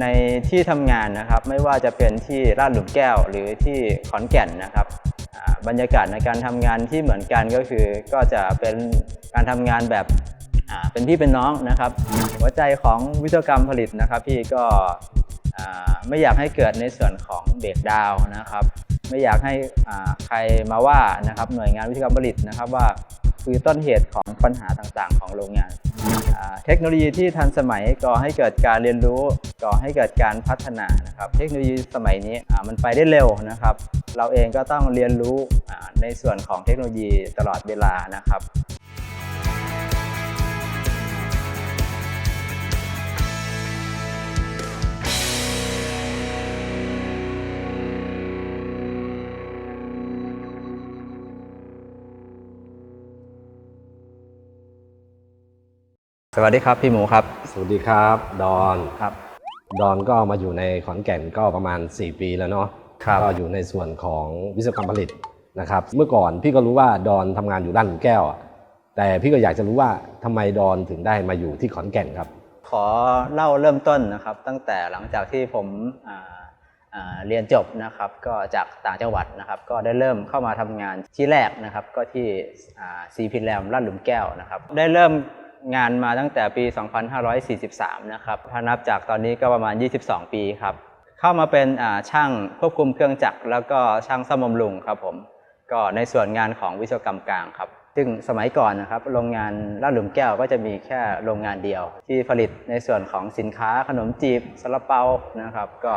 ในที่ทำงานนะครับ ไม่ว่าจะเป็นที่ลาดหลุมแก้วหรือที่ขอนแก่นนะครับบรรยากาศในการทำงานที่เหมือนกันก็คือ ก็จะเป็นการทำงานแบบเป็นพี่เป็นน้องนะครับ หัวใจของวิศวกรรมผลิตนะครับ พี่ก็ไม่อยากให้เกิดในส่วนของเบรกดาวนะครับ ไม่อยากให้ใครมาว่านะครับหน่วยงานวิศวกรรมผลิตนะครับว่า คือต้นเหตุของปัญหาต่างๆ ของโรงงานเทคโนโลยีที่ทันสมัยก่อให้เกิดการเรียนรู้ก่อให้เกิดการพัฒนานะครับเทคโนโลยีสมัยนี้มันไปได้เร็วนะครับ เราเองก็ต้องเรียนรู้ในส่วนของเทคโนโลยีตลอดเวลานะครับ วัสดีครับพี่หมูครับ สวัสดีครับ ดอนครับ ดอนก็มาอยู่ในขอนแก่นก็ประมาณ 4 ปีแล้วเนาะครับก็อยู่ในส่วนของวิศวกรรมผลิตนะครับ เมื่อก่อนพี่ก็รู้ว่าดอนทำงานอยู่ด้านหลุมแก้วอะแต่พี่ก็อยากจะรู้ว่าทำไมดอนถึงได้มาอยู่ที่ขอนแก่นครับ ขอเล่าเริ่มต้นนะครับ ตั้งแต่หลังจากที่ผมอ่าอ่าเรียนจบนะครับก็จากต่างจังหวัดนะครับก็ได้เริ่มเข้ามาทำงานที่แรกนะครับก็ที่ซีพีแรมลาดหลุมแก้วนะครับได้เริ่ม งานมาตั้งแต่ปี 2543 นะครับถ้านับจากตอนนี้ก็ประมาณ 22 ปีครับ เข้ามาเป็นช่างควบคุมเครื่องจักร แล้วก็ช่างซ่อมบำรุงครับผม ก็ในส่วนงานของวิศวกรรมกลางครับ ซึ่งสมัยก่อนนะครับ โรงงานลาดหลุมแก้วก็จะมีแค่โรงงานเดียว ที่ผลิตในส่วนของสินค้าขนมจีบซาลาเปา นะครับ ก็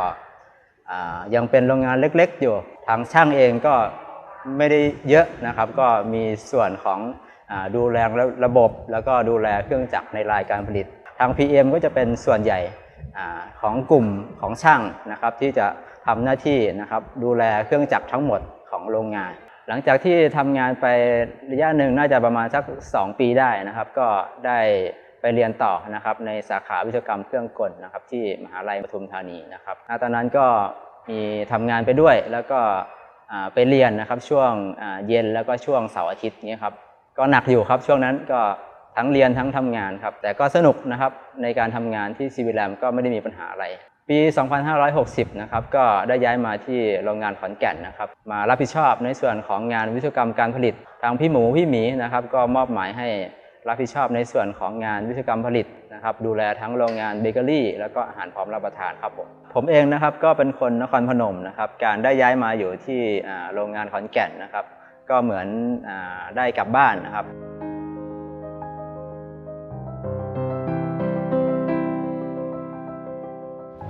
ยังเป็นโรงงานเล็ก ๆ อยู่ ทางช่างเองก็ไม่ได้เยอะนะครับ ก็มีส่วนของ ดูแลระบบ แล้วก็ดูแลเครื่องจักรในรายการผลิต ทาง PM ก็จะเป็นส่วนใหญ่ของกลุ่มของช่างนะครับที่จะทำหน้าที่นะครับดูแลเครื่องจักรทั้งหมดของโรงงาน หลังจากที่ทำงานไประยะหนึ่งน่าจะประมาณสัก 2 ปีได้นะครับ ก็ได้ไปเรียนต่อนะครับในสาขาวิศวกรรมเครื่องกลนะครับที่มหาลัยปทุมธานีนะครับตอนนั้นก็มีทำงานไปด้วยแล้วก็ไปเรียนนะครับช่วงเย็นแล้วก็ช่วงเสาร์อาทิตย์เนี้ยครับ ก็หนักอยู่ครับช่วงนั้นก็ทั้งเรียนทั้งทำงานครับแต่ก็สนุกนะครับในการทำงานที่ซีวีแรมก็ไม่ได้มีปัญหาอะไร ปี 2560 นะครับก็ได้ย้ายมาที่โรงงานขอนแก่นนะครับมารับผิดชอบในส่วนของงานวิศวกรรมการผลิต ทางพี่หมูพี่หมีนะครับก็มอบหมายให้รับผิดชอบในส่วนของงานวิศวกรรมผลิตนะครับดูแลทั้งโรงงานเบเกอรี่ แล้วก็อาหารพร้อมรับประทานครับผมผมเองนะครับก็เป็นคนนครพนมนะครับการได้ย้ายมาอยู่ที่โรงงานขอนแก่นนะครับ ก็เหมือนอได้กลับบ้านนะครับ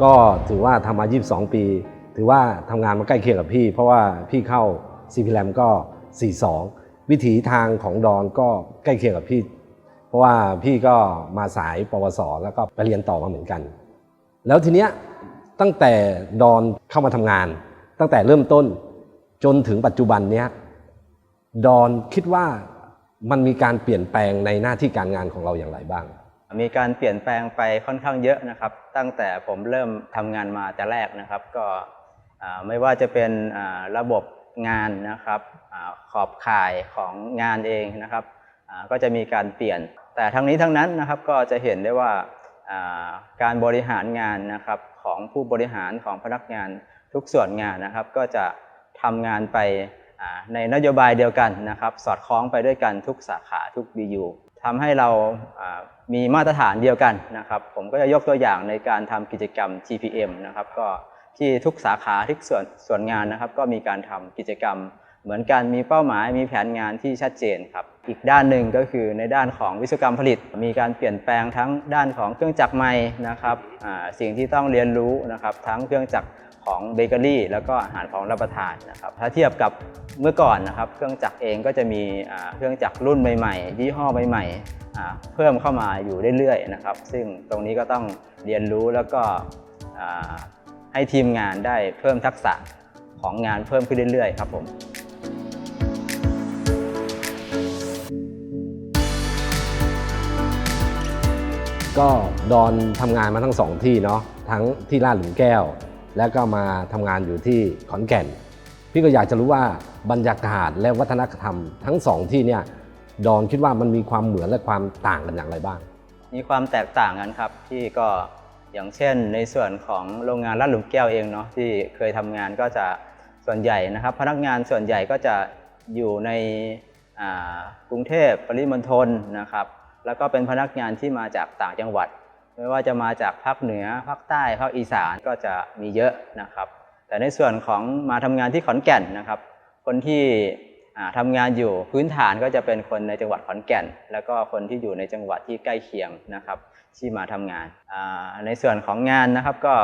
ก็ถือว่าทำมา 22 ปี ถือว่าทำงานมาใกล้เคียงกับพี่ เพราะว่าพี่เข้า c p แ a m ก็ 42 วิถีทางของดอนก็ใกล้เคียงกับพี่ เพราะว่าพี่ก็มาสายปวส แล้วก็ไปเรียนต่อมาเหมือนกัน แล้วทีเนี้ยตั้งแต่ดอนเข้ามาทำงาน ตั้งแต่เริ่มต้นจนถึงปัจจุบันเนี้ย ดอนคิดว่ามันมีการเปลี่ยนแปลงในหน้าที่การงานของเราอย่างไรบ้าง มีการเปลี่ยนแปลงไปค่อนข้างเยอะนะครับ ตั้งแต่ผมเริ่มทำงานมาแต่แรกนะครับ ก็ไม่ว่าจะเป็นระบบงานนะครับอขอบข่ายของงานเองนะครับก็จะมีการเปลี่ยน แต่ทั้งนี้ทั้งนั้นนะครับก็จะเห็นได้ว่าการบริหารงานนะครับของผู้บริหารของพนักงานทุกส่วนงานนะครับ ก็จะทำงานไป ในนโยบายเดียวกันนะครับสอดคล้องไปด้วยกันทุกสาขาทุก BU ทำให้เรามีมาตรฐานเดียวกันนะครับ ผมก็จะยกตัวอย่างในการทำกิจกรรม GPM นะครับก็ที่ทุกสาขาทุกส่วนส่วนงานนะครับ ก็มีการทำกิจกรรมเหมือนกันมีเป้าหมายมีแผนงานที่ชัดเจนครับ อีกด้านหนึ่งก็คือในด้านของวิศวกรรมผลิต มีการเปลี่ยนแปลงทั้งด้านของเครื่องจักรใหม่นะครับสิ่งที่ต้องเรียนรู้นะครับ ทั้งเครื่องจักร ของเบเกอรี่แล้วก็อาหารพร้อมรับประทานนะครับถ้าเทียบกับเมื่อก่อนนะครับ เครื่องจักรเองก็จะมีเครื่องจักรรุ่นใหม่ๆยี่ห้อใหม่ๆเพิ่มเข้ามาอยู่เรื่อยๆนะครับ ซึ่งตรงนี้ก็ต้องเรียนรู้แล้วก็ให้ทีมงานได้เพิ่มทักษะของงานเพิ่มขึ้นเรื่อยๆครับผมก็ดอนทำงานมาทั้งสองที่เนาะทั้งที่ลาดหลุมแก้ว แล้วก็มาทำงานอยู่ที่ขอนแก่น พี่ก็อยากจะรู้ว่าบรรยากาศและวัฒนธรรมทั้งสองที่เนี่ยดอนคิดว่ามันมีความเหมือนและความต่างกันอย่างไรบ้าง มีความแตกต่างกันครับที่ก็อย่างเช่น ในส่วนของโรงงานลาดหลุมแก้วเองเนาะที่เคยทำงานก็จะส่วนใหญ่นะครับ พนักงานส่วนใหญ่ก็จะอยู่ในกรุงเทพปริมณฑลนะครับ แล้วก็เป็นพนักงานที่มาจากต่างจังหวัด ไม่ว่าจะมาจากภาคเหนือภาคใต้ภาคอีสานก็จะมีเยอะนะครับ แต่ในส่วนของมาทำงานที่ขอนแก่นนะครับ คนที่ทำางานอยู่พื้นฐานก็จะเป็นคนในจังหวัดขอนแก่น แล้วก็คนที่อยู่ในจังหวัดที่ใกล้เคียงนะครับ ที่มาทำงานในส่วนของงานนะครับก็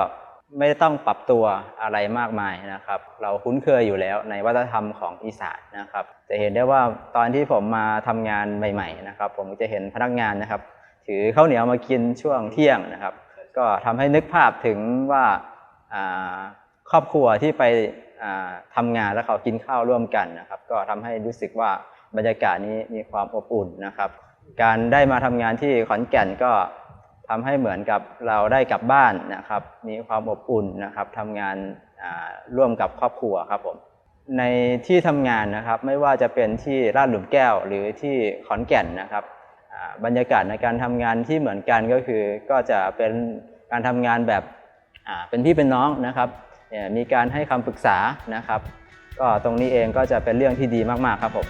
ไม่ต้องปรับตัวอะไรมากมายนะครับ เราคุ้นเคยอยู่แล้วในวัฒนธรรมของอีสานนะครับ จะเห็นได้ว่าตอนที่ผมมาทำงานใหม่ ๆ นะครับ ผมจะเห็นพนักงานนะครับ ถือข้าวเหนียวมากินช่วงเที่ยงนะครับ ก็ทำให้นึกภาพถึงว่าครอบครัวที่ไปอ่าทำงานแล้วเขากินข้าวร่วมกันนะครับ ก็ทำให้รู้สึกว่าบรรยากาศนี้มีความอบอุ่นนะครับ การได้มาทำงานที่ขอนแก่นก็ทำให้เหมือนกับเราได้กลับบ้านนะครับ มีความอบอุ่นนะครับทำงานร่วมกับครอบครัวครับผมในที่ทำงานนะครับ ไม่ว่าจะเป็นที่ลาดหลุมแก้วหรือที่ขอนแก่นนะครับ บรรยากาศในการทำงานที่เหมือนกันก็คือก็จะเป็นการทำงานแบบเป็นพี่เป็นน้องนะครับมีการให้คำปรึกษานะครับ ก็ตรงนี้เองก็จะเป็นเรื่องที่ดีมากๆครับผม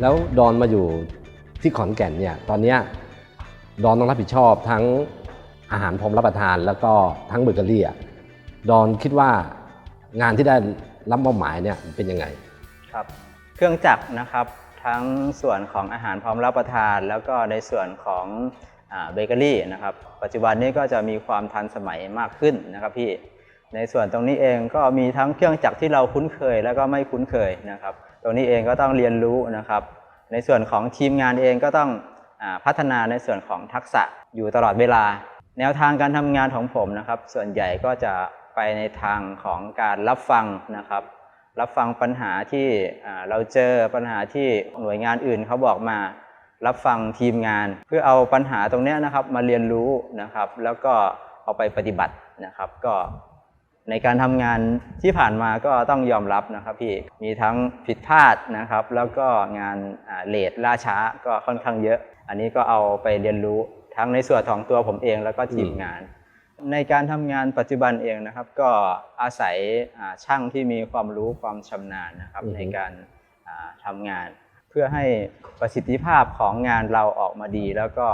แล้วดอนมาอยู่ที่ขอนแก่นเนี่ยตอนนี้ดอนต้องรับผิดชอบทั้งอาหารพร้อมรับประทาน แล้วก็ทั้งเบเกอรี่อะดอนคิดว่างานที่ได้ รับมอบหมายเนี่ยเป็นยังไงครับเครื่องจักรนะครับทั้งส่วนของอาหารพร้อมรับประทาน แล้วก็ในส่วนของเบเกอรี่นะครับปัจจุบันนี้ก็จะมีความทันสมัยมากขึ้นนะครับพี่ในส่วนตรงนี้เองก็มีทั้งเครื่องจักรที่เราคุ้นเคย แล้วก็ไม่คุ้นเคยนะครับ ตรงนี้เองก็ต้องเรียนรู้นะครับ ในส่วนของทีมงานเองก็ต้องอพัฒนาในส่วนของทักษะอยู่ตลอดเวลา แนวทางการทำงานของผมนะครับ ส่วนใหญ่ก็จะ ไปในทางของการรับฟังนะครับ รับฟังปัญหาที่เราเจอปัญหาที่หน่วยงานอื่นเขาบอกมา รับฟังทีมงาน เพื่อเอาปัญหาตรงนี้นะครับมาเรียนรู้นะครับ แล้วก็เอาไปปฏิบัตินะครับ ก็ในการทำงานที่ผ่านมาก็ต้องยอมรับนะครับพี่มีทั้งผิดพลาดนะครับ แล้วก็งานเลทล่าช้าก็ค่อนข้างเยอะ อันนี้ก็เอาไปเรียนรู้ทั้งในส่วนของตัวผมเองแล้วก็ทีมงาน ในการทำงานปัจจุบันเองนะครับ ก็อาศัยอ่าช่างที่มีความรู้ความชำนาญนะครับอือฮึในการอ่าทำงาน เพื่อให้ประสิทธิภาพของงานเราออกมาดี แล้วก็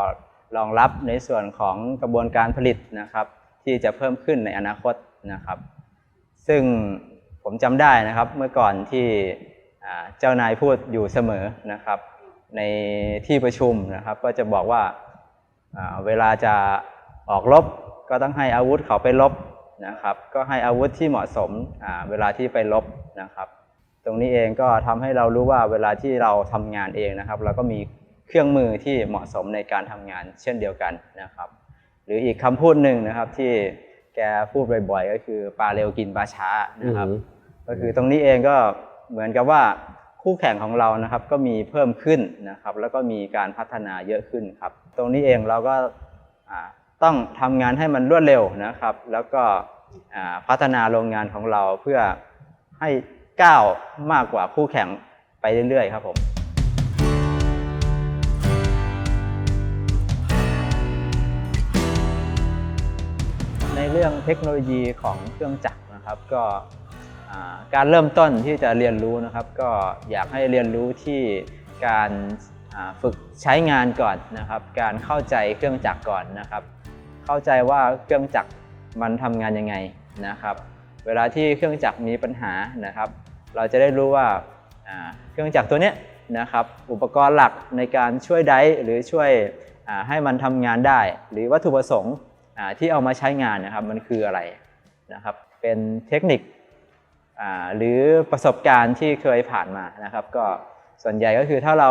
รองรับในส่วนของกระบวนการผลิตนะครับ ที่จะเพิ่มขึ้นในอนาคตนะครับ ซึ่งผมจำได้นะครับเมื่อก่อนที่อ่าเจ้านายพูดอยู่เสมอนะครับ ในที่ประชุมนะครับ ก็จะบอกว่าอ่าเวลาจะออกรบ ก็ต้องให้อาวุธเขาไปรบนะครับ ก็ให้อาวุธที่เหมาะสมอ่าเวลาที่ไปรบนะครับ ตรงนี้เองก็ทำให้เรารู้ว่าเวลาที่เราทำงานเองนะครับ เราก็มีเครื่องมือที่เหมาะสมในการทำงานเช่นเดียวกันนะครับ หรืออีกคำพูดหนึ่งนะครับที่แกพูดบ่อยๆ ก็คือปลาเร็วกินปลาช้านะครับอือฮึก็คือตรงนี้เองก็เหมือนกับว่าคู่แข่งของเรานะครับก็มีเพิ่มขึ้นนะครับ แล้วก็มีการพัฒนาเยอะขึ้นครับ ตรงนี้เองเราก็อ่า ต้องทำงานให้มันรวดเร็วนะครับ แล้วก็พัฒนาโรงงานของเราเพื่อให้ก้าวมากกว่าคู่แข่งไปเรื่อยๆ ครับผมในเรื่องเทคโนโลยีของเครื่องจักรนะครับก็การเริ่มต้นที่จะเรียนรู้นะครับ ก็อยากให้เรียนรู้ที่การฝึกใช้งานก่อนนะครับ การเข้าใจเครื่องจักรก่อนนะครับ เข้าใจว่าเครื่องจักรมันทำงานยังไงนะครับ เวลาที่เครื่องจักรมีปัญหานะครับ เราจะได้รู้ว่าเครื่องจักรตัวนี้นะครับ อุปกรณ์หลักในการช่วยไดฟ์หรือช่วยให้มันทำงานได้ หรือวัตถุประสงค์ที่เอามาใช้งานนะครับมันคืออะไรนะครับ เป็นเทคนิคหรือประสบการณ์ที่เคยผ่านมานะครับ ก็ ส่วนใหญ่ก็คือถ้าเรา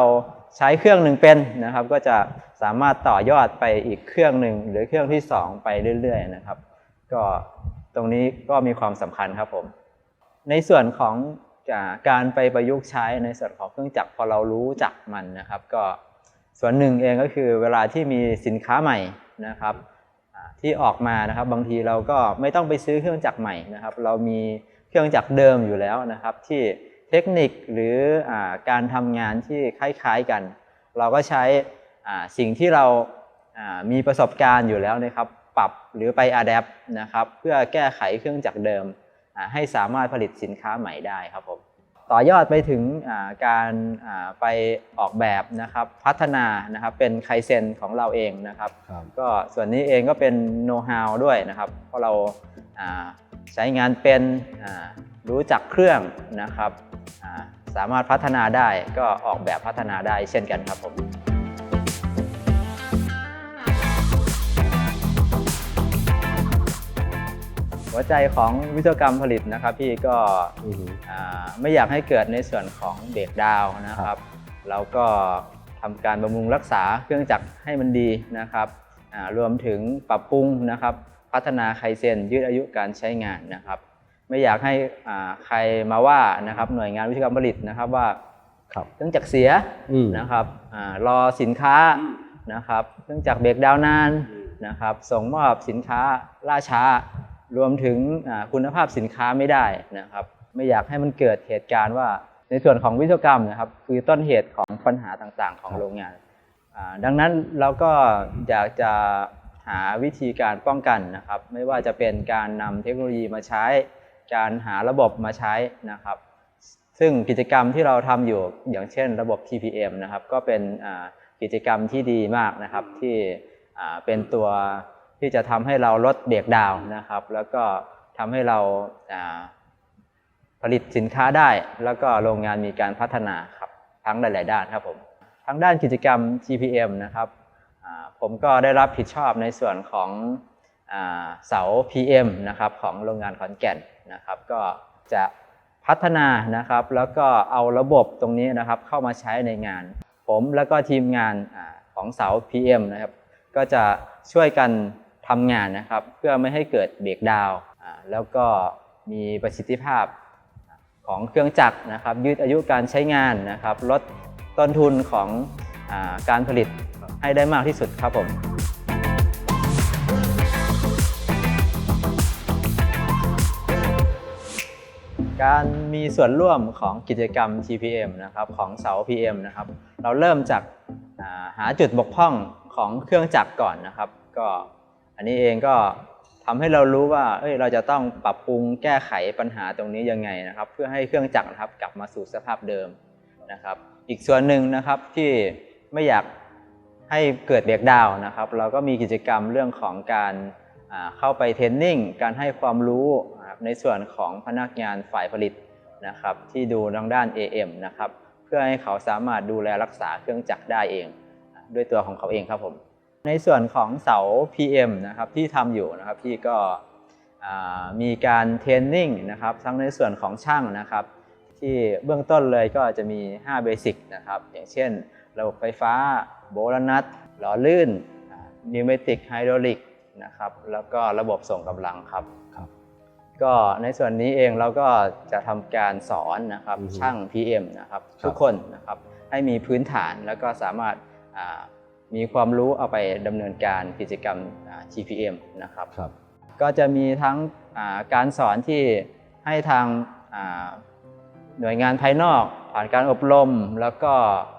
ใช้เครื่องหนึ่งเป็นนะครับ ก็จะสามารถต่อยอดไปอีกเครื่องหนึ่งหรือเครื่องที่สองไปเรื่อยๆนะครับ ก็ตรงนี้ก็มีความสำคัญครับผม ในส่วนของาการไปประยุกต์ใช้ในส่วนของเครื่องจักรพอเรารู้จักมันนะครับ ก็ส่วนหนึ่งเองก็คือเวลาที่มีสินค้าใหม่นะครับที่ออกมานะครับ บางทีเราก็ไม่ต้องไปซื้อเครื่องจักรใหม่นะครับ เรามีเครื่องจักรเดิมอยู่แล้วนะครับที่ เทคนิคหรืออาการทำงานที่คล้ายๆกัน เราก็ใช้อ่าสิ่งที่เราอ่ามีประสบการณ์อยู่แล้วนะครับ ปรับหรือไปอัดแอปนะครับ เพื่อแก้ไขเครื่องจักรเดิมอ่าให้สามารถผลิตสินค้าใหม่ได้ครับผมต่อยอดไปถึงอ่าการอ่าไปออกแบบนะครับพัฒนานะครับเป็นไคเซนของเราเองนะครับครับก็ส่วนนี้เองก็เป็นโน้ตฮาวด้วยนะครับ เพราะเราอ่า ใช้งานเป็นอ่ารู้จักเครื่องนะครับอ่าสามารถพัฒนาได้ก็ออกแบบพัฒนาได้เช่นกันครับผมหัวใจของวิศวกรรมผลิตนะครับพี่ก็อือฮึอ่าไม่อยากให้เกิดในส่วนของเบรกดาวน์นะครับ แล้วก็ทำการบำรุงรักษาเครื่องจักรให้มันดีนะครับอ่ารวมถึงปรับปรุงนะครับ พัฒนาไคเซนยืดอายุการใช้งานนะครับ ไม่อยากให้อ่าใครมาว่านะครับหน่วยงานวิศวกรรมผลิตนะครับว่าครับเครื่องจักรเสียอืมนะครับอารอสินค้านะครับเครื่องจักรเบรกดาวน์นานนะครับส่งมอบสินค้าล่าช้ารวมถึงอ่าคุณภาพสินค้าไม่ได้นะครับ ไม่อยากให้มันเกิดเหตุการณ์ว่าในส่วนของวิศวกรรมนะครับ คือต้นเหตุของปัญหาต่างๆ ของครับโรงงานอ่าดังนั้นเราก็อยากจะ หาวิธีการป้องกันนะครับ ไม่ว่าจะเป็นการนำเทคโนโลยีมาใช้ การหาระบบมาใช้นะครับ ซึ่งกิจกรรมที่เราทำอยู่อย่างเช่นระบบ TPM นะครับ ก็เป็นกิจกรรมที่ดีมากนะครับที่เป็นตัวที่จะทำให้เราลดเบรกดาวนะครับ แล้วก็ทำให้เราผลิตสินค้าได้ แล้วก็โรงงานมีการพัฒนาครับทั้งหลาย ๆ ด้านครับผมทั้งด้านกิจกรรม TPM นะครับ ผมก็ได้รับผิดชอบในส่วนของอาเสา PM นะครับของโรงงานขอนแก่นนะครับ ก็จะพัฒนานะครับ แล้วก็เอาระบบตรงนี้นะครับเข้ามาใช้ในงาน ผมแล้วก็ทีมงานอของเสา PM นะครับ ก็จะช่วยกันทำงานนะครับ เพื่อไม่ให้เกิดเบรกดาวแล้วก็มีประสิทธิภาพของเครื่องจักรนะครับ ยืดอายุการใช้งานนะครับ ลดต้นทุนของอการผลิต ให้ได้มากที่สุดครับผมการมีส่วนร่วมของกิจกรรม TPM นะครับของเสา PM นะครับ เราเริ่มจากหาจุดบกพร่องของเครื่องจักรก่อนนะครับ ก็อันนี้เองก็ทำให้เรารู้ว่าเอ้ยเราจะต้องปรับปรุงแก้ไขปัญหาตรงนี้ยังไงนะครับ เพื่อให้เครื่องจักรนะครับกลับมาสู่สภาพเดิมนะครับ อีกส่วนหนึ่งนะครับที่ไม่อยาก ให้เกิดเบรกดาวนะครับ เราก็มีกิจกรรมเรื่องของการเข้าไปเทรนนิ่ง การให้ความรู้ในส่วนของพนักงานฝ่ายผลิตนะครับที่ดูทางด้าน AM นะครับเพื่อให้เขาสามารถดูแลรักษาเครื่องจักรได้เอง ด้วยตัวของเขาเองครับผม ในส่วนของเสา PM นะครับที่ทำอยู่นะครับที่ก็มีการเทรนนิ่งนะครับทั้งในส่วนของช่างนะครับ ที่เบื้องต้นเลยก็จะมี 5 เบสิกนะครับอย่างเช่น ระบบไฟฟ้า โบลนัทหล่อลื่นนิวเมติกไฮดรอลิกนะครับแล้วก็ระบบส่งกำลังครับครับ ก็ในส่วนนี้เองเราก็จะทำการสอนนะครับอือฮึช่าง PM นะครับครับทุกคนนะครับให้มีพื้นฐานแล้วก็สามารถอ่ามีความรู้เอาไปดำเนินการกิจกรรมอ่า TPM นะครับครับก็จะมีทั้งอ่าการสอนที่ให้ทางอ่าหน่วยงานภายนอก ผ่านการอบรมแล้วก็อ่า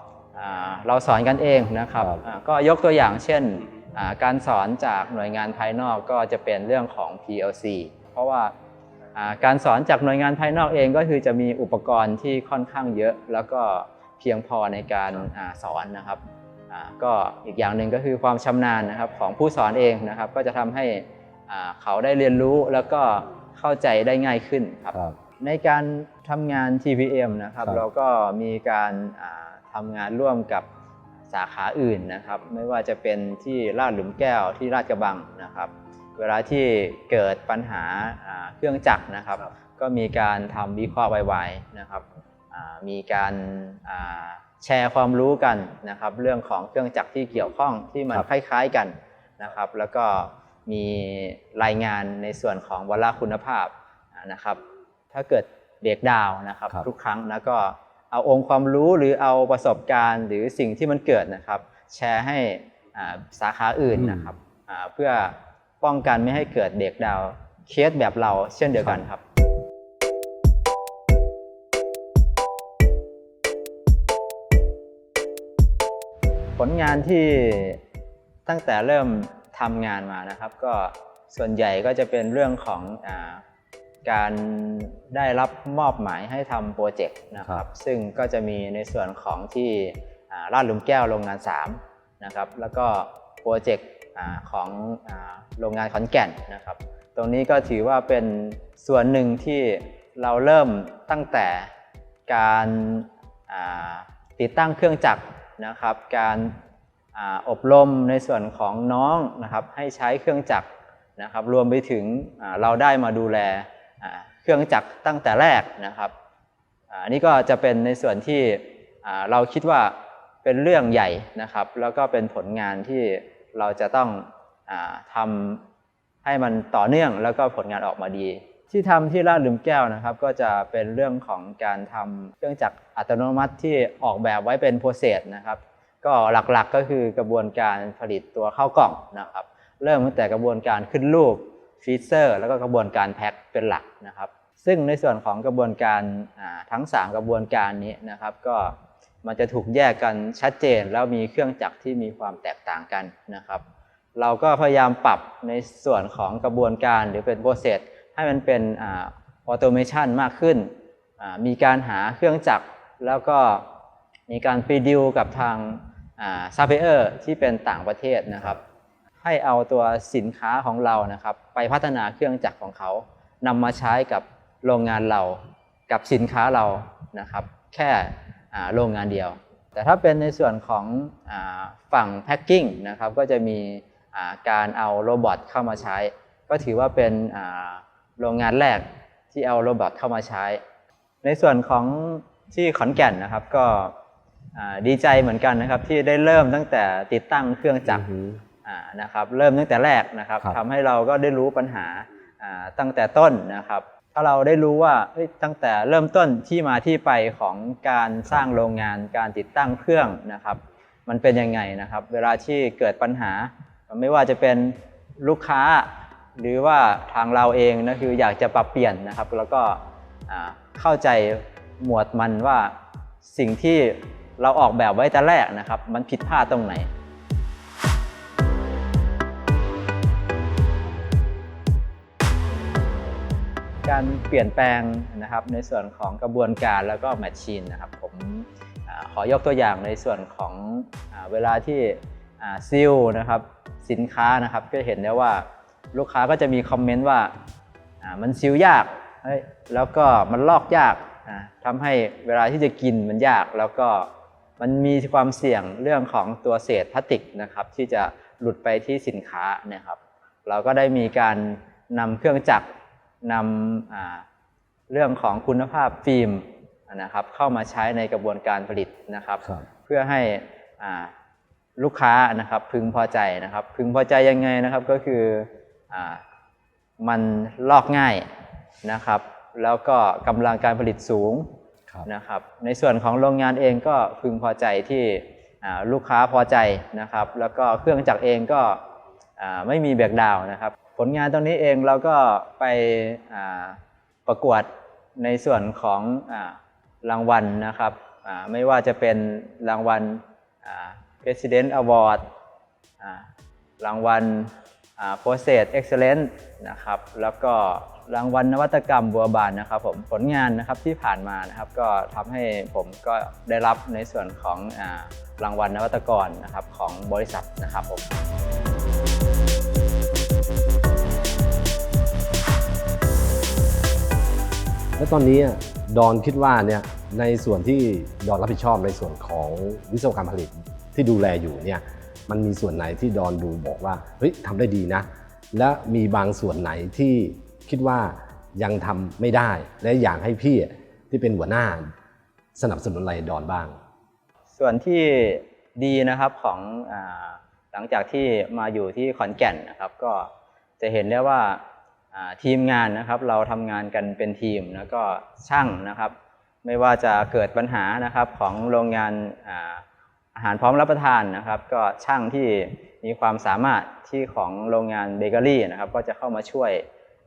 เราสอนกันเองนะครับครับอ่าก็ยกตัวอย่างเช่นอ่าการสอนจากหน่วยงานภายนอกก็จะเป็นเรื่องของ PLC เพราะว่าอ่าการสอนจากหน่วยงานภายนอกเองก็คือจะมีอุปกรณ์ที่ค่อนข้างเยอะ แล้วก็เพียงพอในการอาสอนนะครับอ่าก็อีกอย่างหนึ่งก็คือความชำนาญนะครับของผู้สอนเองนะครับ ก็จะทำให้อ่าเขาได้เรียนรู้แล้วก็เข้าใจได้ง่ายขึ้นครับครับในการทำงาน TPM นะครับครับ เราก็มีการอ่า ทำงานร่วมกับสาขาอื่นนะครับ ไม่ว่าจะเป็นที่ลาดหลุมแก้วที่ลาดกระบังนะครับ เวลาที่เกิดปัญหาอ่าเครื่องจักรนะครับ ก็มีการทำวิเคราะห์ไวๆนะครับอ่ามีการอ่าแชร์ความรู้กันนะครับ เรื่องของเครื่องจักรที่เกี่ยวข้องที่มันครับคล้าย ๆกันนะครับ แล้วก็มีรายงานในส่วนของวาระคุณภาพอ่านะครับ ถ้าเกิดเบรกดาวน์นะครับครับ ทุกครั้งแล้วก็ เอาองค์ความรู้หรือเอาประสบการณ์หรือสิ่งที่มันเกิดนะครับ แชร์ให้สาขาอื่นนะครับเพื่อป้องกันไม่ให้เกิดเด็กดาวเคสแบบเราเช่นเดียวกันครับ ผลงานที่ตั้งแต่เริ่มทำงานมานะครับ ก็ส่วนใหญ่ก็จะเป็นเรื่องของ การได้รับมอบหมายให้ทำโปรเจกต์นะคครัรับบซึ่งก็จะมีในส่วนของที่อ่าลาดหลุมแก้วโรงงาน3นะครับ แล้วก็โปรเจกต์อ่าของอ่าโรงงานขอนแก่นนะครับ ตรงนี้ก็ถือว่าเป็นส่วนหนึ่งที่เราเริ่มตั้งแต่การอ่าติดตั้งเครื่องจักรนะครับ การอ่าอบรมในส่วนของน้องนะครับให้ใช้เครื่องจักรนะครับ รวมไปถึงอ่าเราได้มาดูแลอ่า เครื่องจักรตั้งแต่แรกนะครับอ่าอันนี้ก็จะเป็นในส่วนที่อ่าเราคิดว่าเป็นเรื่องใหญ่นะครับ แล้วก็เป็นผลงานที่เราจะต้องอาทำให้มันต่อเนื่องแล้วก็ผลงานออกมาดี ที่ทำที่ลาดหลุมแก้วนะครับ ก็จะเป็นเรื่องของการทำเครื่องจักรอัตโนมัติที่ออกแบบไว้เป็นโปรเซสนะครับ ก็หลักๆก็คือกระบวนการผลิตตัวข้าวกล่องนะครับ เริ่มตั้งแต่กระบวนการขึ้นรูป ฟีเซอร์แล้วก็กระบวนการแพ็คเป็นหลักนะครับ ซึ่งในส่วนของกระบวนการทั้ง 3 กระบวนการนี้นะครับ ก็มันจะถูกแยกกันชัดเจน แล้วมีเครื่องจักรที่มีความแตกต่างกันนะครับ เราก็พยายามปรับในส่วนของกระบวนการหรือเป็นโปรเซสให้มันเป็นออโตเมชันมากขึ้น มีการหาเครื่องจักรแล้วก็มีการไปดิวกับทางซัพพลายเออร์ที่เป็นต่างประเทศนะครับ ให้เอาตัวสินค้าของเรานะครับ ไปพัฒนาเครื่องจักรของเขานำมาใช้กับโรงงานเรากับสินค้าเรานะครับ แค่โรงงานเดียว แต่ถ้าเป็นในส่วนของอฝั่งแพ็คกิ้งนะครับก็จะมีการเอาโรบอทเข้ามาใช้ ก็ถือว่าเป็นโรงงานแรกที่เอาโรบอทเข้ามาใช้ ในส่วนของที่ขอนแก่นนะครับก็ดีใจเหมือนกันนะครับที่ได้เริ่มตั้งแต่ติดตั้งเครื่องจักร นะครับเริ่มตั้งแต่แรกนะครับครับทำให้เราก็ได้รู้ปัญหาอ่าตั้งแต่ต้นนะครับ ถ้าเราได้รู้ว่าเอ้ยตั้งแต่เริ่มต้นที่มาที่ไปของการสร้างโรงงานการติดตั้งเครื่องนะครับ มันเป็นยังไงนะครับ เวลาที่เกิดปัญหา ไม่ว่าจะเป็นลูกค้า หรือว่าทางเราเองนะคืออยากจะปรับเปลี่ยนนะครับ แล้วก็อ่าเข้าใจหมวดมันว่าสิ่งที่เราออกแบบไว้แต่แรกนะครับ มันผิดพลาดตรงไหน การเปลี่ยนแปลงนะครับในส่วนของกระบวนการแล้วก็แมชชีนนะครับผมอขอยกตัวอย่างในส่วนของอเวลาที่ซิลนะครับสินค้านะครับก็เห็นได้ว่าลูกค้าก็จะมีคอมเมนต์ว่ามันซิลยากเฮ้ยแล้วก็มันลอกยากอ่าทำให้เวลาที่จะกินมันยากแล้วก็มันมีความเสี่ยงเรื่องของตัวเศษพลาสติกนะครับที่จะหลุดไปที่สินค้านี่ยครับ เราก็ได้มีการนำเครื่องจักร นำอ่าเรื่องของคุณภาพฟิล์มนะครับเข้ามาใช้ในกระบวนการผลิตนะครับครับเพื่อให้อ่าลูกค้านะครับพึงพอใจนะครับ พึงพอใจยังไงนะครับก็คืออามันลอกง่ายนะครับ แล้วก็กำลังการผลิตสูงครับนะครับ ในส่วนของโรงงานเองก็พึงพอใจที่อ่าลูกค้าพอใจนะครับ แล้วก็เครื่องจักรเองก็อ่าไม่มีแบกดาวน์นะครับผ ลงานตรงนี้เองเราก็ไปประกวดในส่วนของอรางวัลนะครับไม่ว่าจะเป็นรางวัล President Award รางวัล Process Excellence นะครับ แล้วก็รางวัลนวัตกรรมบัวบานนะครับผมผลงานนะครับที่ผ่านมานะครับ ก็ทำให้ผมก็ได้รับในส่วนของอรางวัลนวัตกรนะครับของบริษัทนะครับผม แล้วตอนนี้ดอนคิดว่าเนี่ยในส่วนที่ดอนรับผิดชอบในส่วนของวิศวกรรมผลิตที่ดูแลอยู่เนี่ยมันมีส่วนไหนที่ดอนดูบอกว่าเฮ้ยทำได้ดีนะ และมีบางส่วนไหนที่คิดว่ายังทำไม่ได้ และอยากให้พี่ที่เป็นหัวหน้าสนับสนุนอะไรดอนบ้าง ส่วนที่ดีนะครับของอหลังจากที่มาอยู่ที่ขอนแก่นนะครับ ก็จะเห็นได้ว่า ทีมงานนะครับเราทำงานกันเป็นทีมแล้วก็ช่างนะครับ ไม่ว่าจะเกิดปัญหานะครับของโรงงานอ่าอาหารพร้อมรับประทานนะครับ ก็ช่างที่มีความสามารถที่ของโรงงานเบเกอรี่นะครับ ก็จะเข้ามาช่วย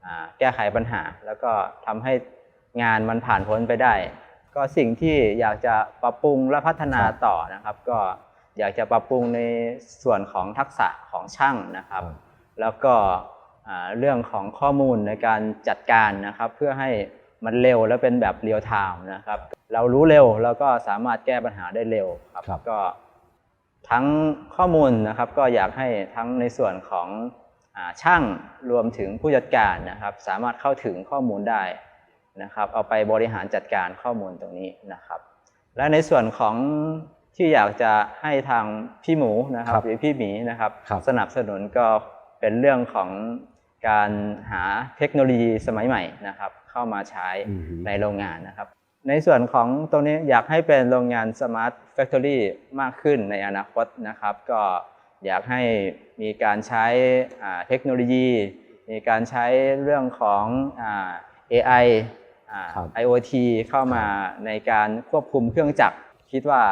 อ่าแก้ไขปัญหา แล้วก็ทำให้งานมันผ่านพ้นไปได้ ก็สิ่งที่อยากจะปรับปรุงและพัฒนาต่อนะครับ ก็อยากจะปรับปรุงในส่วนของทักษะของช่างนะครับครับแล้วก็อ่า เรื่องของข้อมูลในการจัดการนะครับ เพื่อให้มันเร็วและเป็นแบบเรียลไทม์นะครับ เรารู้เร็วแล้วก็สามารถแก้ปัญหาได้เร็วครับครับก็ทั้งข้อมูลนะครับ ก็อยากให้ทั้งในส่วนของอาช่างรวมถึงผู้จัดการนะครับ สามารถเข้าถึงข้อมูลได้นะครับ เอาไปบริหารจัดการข้อมูลตรงนี้นะครับ และในส่วนของที่อยากจะให้ทางพี่หมูนะครับครับหรือพี่หมีนะครับครับสนับสนุนก็เป็นเรื่องของ การหาเทคโนโลยีสมัยใหม่นะครับ เข้ามาใช้อือฮึในโรงงานนะครับ ในส่วนของตรงนี้อยากให้เป็นโรงงาน Smart Factory มากขึ้นในอนาคตนะครับ ก็อยากให้มีการใช้อ่าเทคโนโลยี มีการใช้เรื่องของอ่า AI อ่าครับ IoT เข้ามาในการควบคุมเครื่องจักร คิดว่า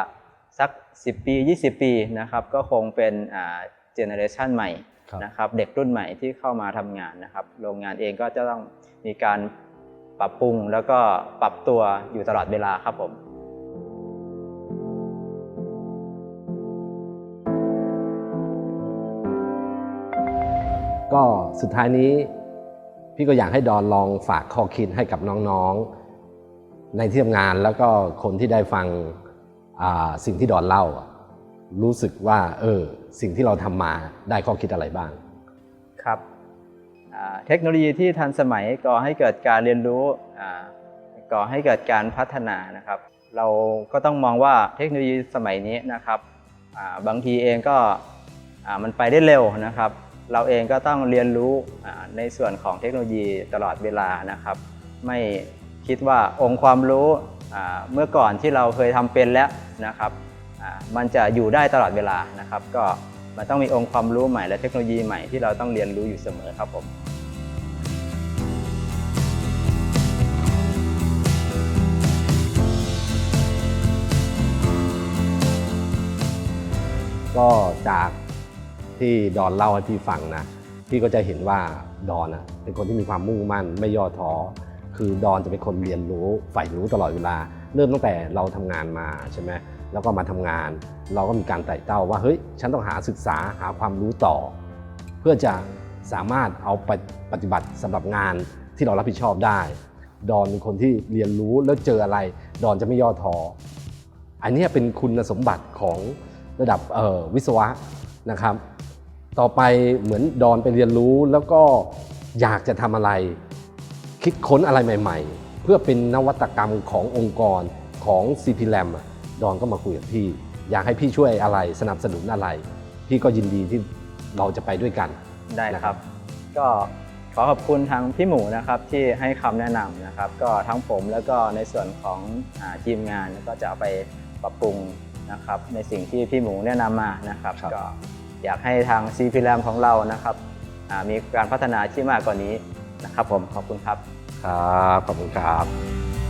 สัก 10 ปี 20 ปีนะครับ ก็คงเป็นเจเนอเรชันใหม่ครับ นะครับ เด็กรุ่นใหม่ที่เข้ามาทำงานนะครับ โรงงานเองก็จะต้องมีการปรับปรุงแล้วก็ปรับตัวอยู่ตลอดเวลาครับผมก็สุดท้ายนี้พี่ก็อยากให้ดอนลองฝากข้อคิดให้กับน้องๆ ในที่ทำงานแล้วก็คนที่ได้ฟังอ่าสิ่งที่ดอนเล่าอะ รู้สึกว่าเออสิ่งที่เราทำมาได้ข้อคิดอะไรบ้าง ครับเทคโนโลยีที่ทันสมัยก่อให้เกิดการเรียนรู้ก่อให้เกิดการพัฒนานะครับ เราก็ต้องมองว่าเทคโนโลยีสมัยนี้นะครับบางทีเองก็มันไปได้เร็วนะครับ เราเองก็ต้องเรียนรู้ในส่วนของเทคโนโลยีตลอดเวลานะครับ ไม่คิดว่าองค์ความรู้เมื่อก่อนที่เราเคยทำเป็นแล้วนะครับ มันจะอยู่ได้ตลอดเวลานะครับ ก็มันต้องมีองค์ความรู้ใหม่และเทคโนโลยีใหม่ที่เราต้องเรียนรู้อยู่เสมอครับผมก็จากที่ดอนเล่าให้พี่ฟังนะพี่ก็จะเห็นว่าดอนอะเป็นคนที่มีความมุ่งมั่นไม่ย่อท้อคือดอนจะเป็นคนเรียนรู้ใฝ่รู้ตลอดเวลา เริ่มตั้งแต่เราทำงานมาใช่ไหม แล้วก็มาทำงาน เราก็มีการไต่เต้าว่าเฮ้ยฉันต้องหาศึกษาหาความรู้ต่อ เพื่อจะสามารถเอาไปปฏิบัติสำหรับงานที่เรารับผิดชอบได้ ดอนเป็นคนที่เรียนรู้แล้วเจออะไร ดอนจะไม่ย่อท้ออันนี้เป็นคุณสมบัติของระดับออวิศวะนะครับ ต่อไปเหมือนดอนไปเรียนรู้แล้วก็อยากจะทำอะไร คิดค้นอะไรใหม่ ๆ เพื่อเป็นนวัตกรรมขององค์กรของ CP l a m อะ ดอนก็มาคุยกับพี่ อยากให้พี่ช่วยอะไรสนับสนุนอะไร พี่ก็ยินดีที่เราจะไปด้วยกัน ได้นะคครัรับบก็ขอขอบคุณทางพี่หมูนะครับที่ให้คำแนะนำนะครับ ก็ทั้งผมแล้วก็ในส่วนของอาทีมงานก็จะเอาไปปรับปรุงนะครับ ในสิ่งที่พี่หมูแนะนำมานะครับครับ ก็อยากให้ทาง c p l a m ของเรานะครับอ่ามีการพัฒนาที่มากกว่านี้นะครับ ผมขอบคุณครับ ครับ ขอบคุณครับ